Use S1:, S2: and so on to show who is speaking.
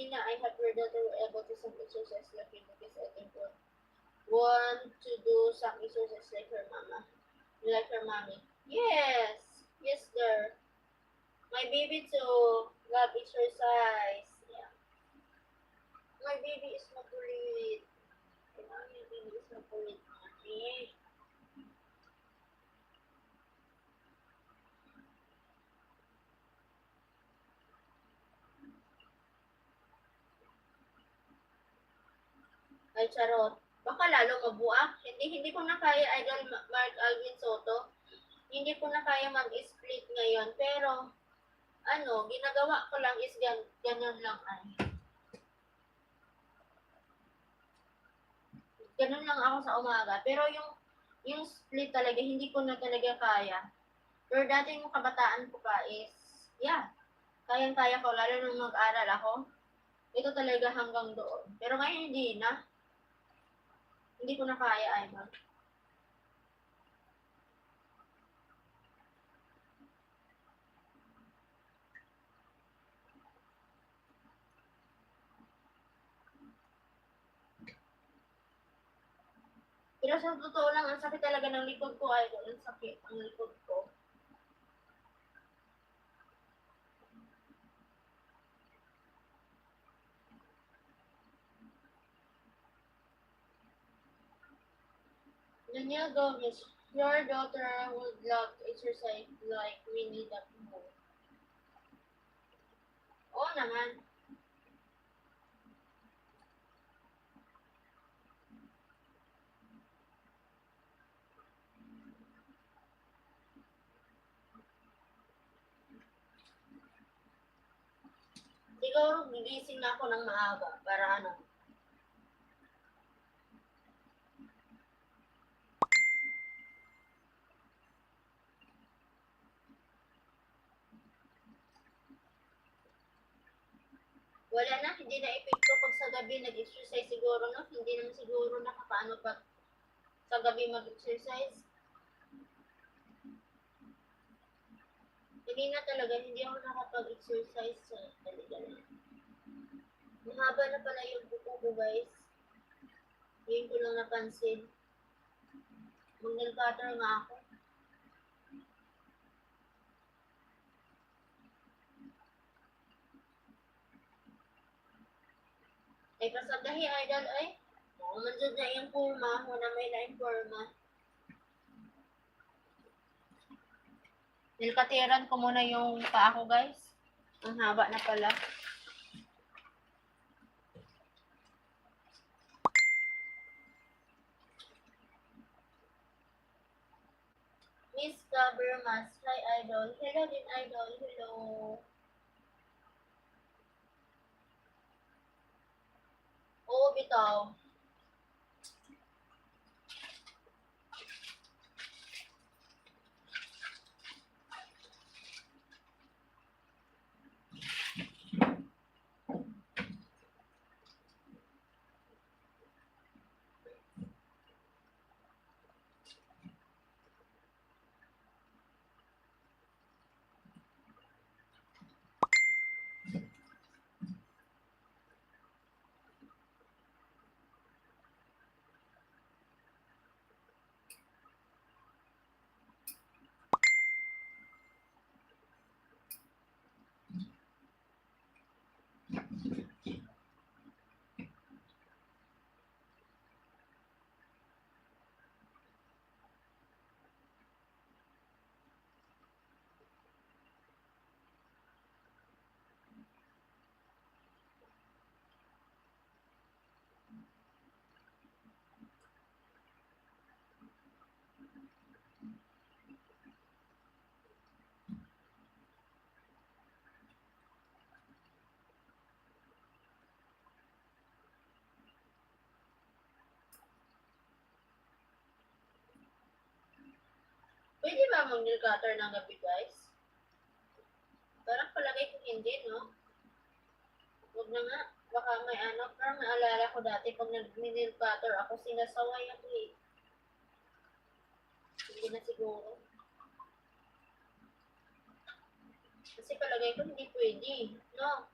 S1: Gina, I have your daughter were able to some exercise like you because I think want to do some exercise like her mama. Like her mommy. Yes. Yes, sir. My baby too love exercise. Yeah. My baby is makulit. My baby is makulit. Mommy. Ay, charot. Baka lalo mabuak. Hindi, hindi ko na kaya, Idol Ma- Mark Alvin Soto. Hindi ko na kaya mag-split ngayon. Pero, ano, ginagawa ko lang is gan ganun lang ay. Ganun lang ako sa umaga. Pero yung yung split talaga, hindi ko na talaga kaya. Pero dati yung kabataan ko pa is, yeah, kayang-kaya ko, lalo nung mag-aral ako. Ito talaga hanggang doon. Pero ngayon hindi na. Hindi ko na kaya, Idol. Pero sa totoo lang, ang sakit talaga ng likod ko, Idol. Ang sakit ang likod ko. Danielle Gomez, your daughter would love to exercise like Winnie the Pooh. Oo naman. Siguro gigising na ako ng maaga para ano. Wala na, hindi na epekto pag sa gabi nag-exercise siguro, no? Hindi naman siguro nakakaano pag sa gabi mag-exercise. Hindi na talaga, hindi ako nakapag-exercise sa talaga na. Mahaba na pala yung buko ko, guys. Ngayon ko lang napansin. Mag-nail cutter nga ako. Ay, kasadahi, idol, ay. Oo, man dyan na yung forma. Wala may line forma. Nilkatiran ko muna yung paa ko, guys. Ang haba na pala. Miss Gabermas. Hi, Idol. Hello din, Idol. Hello. Oo, Pwede ba mag-nail cutter ng gabi, guys? Parang palagay ko hindi, no? Huwag na nga. Baka may ano, parang naalala ko dati pag nag-nail cutter ako, sinasaway ako eh. Hindi na siguro. Kasi palagay ko hindi pwede, no?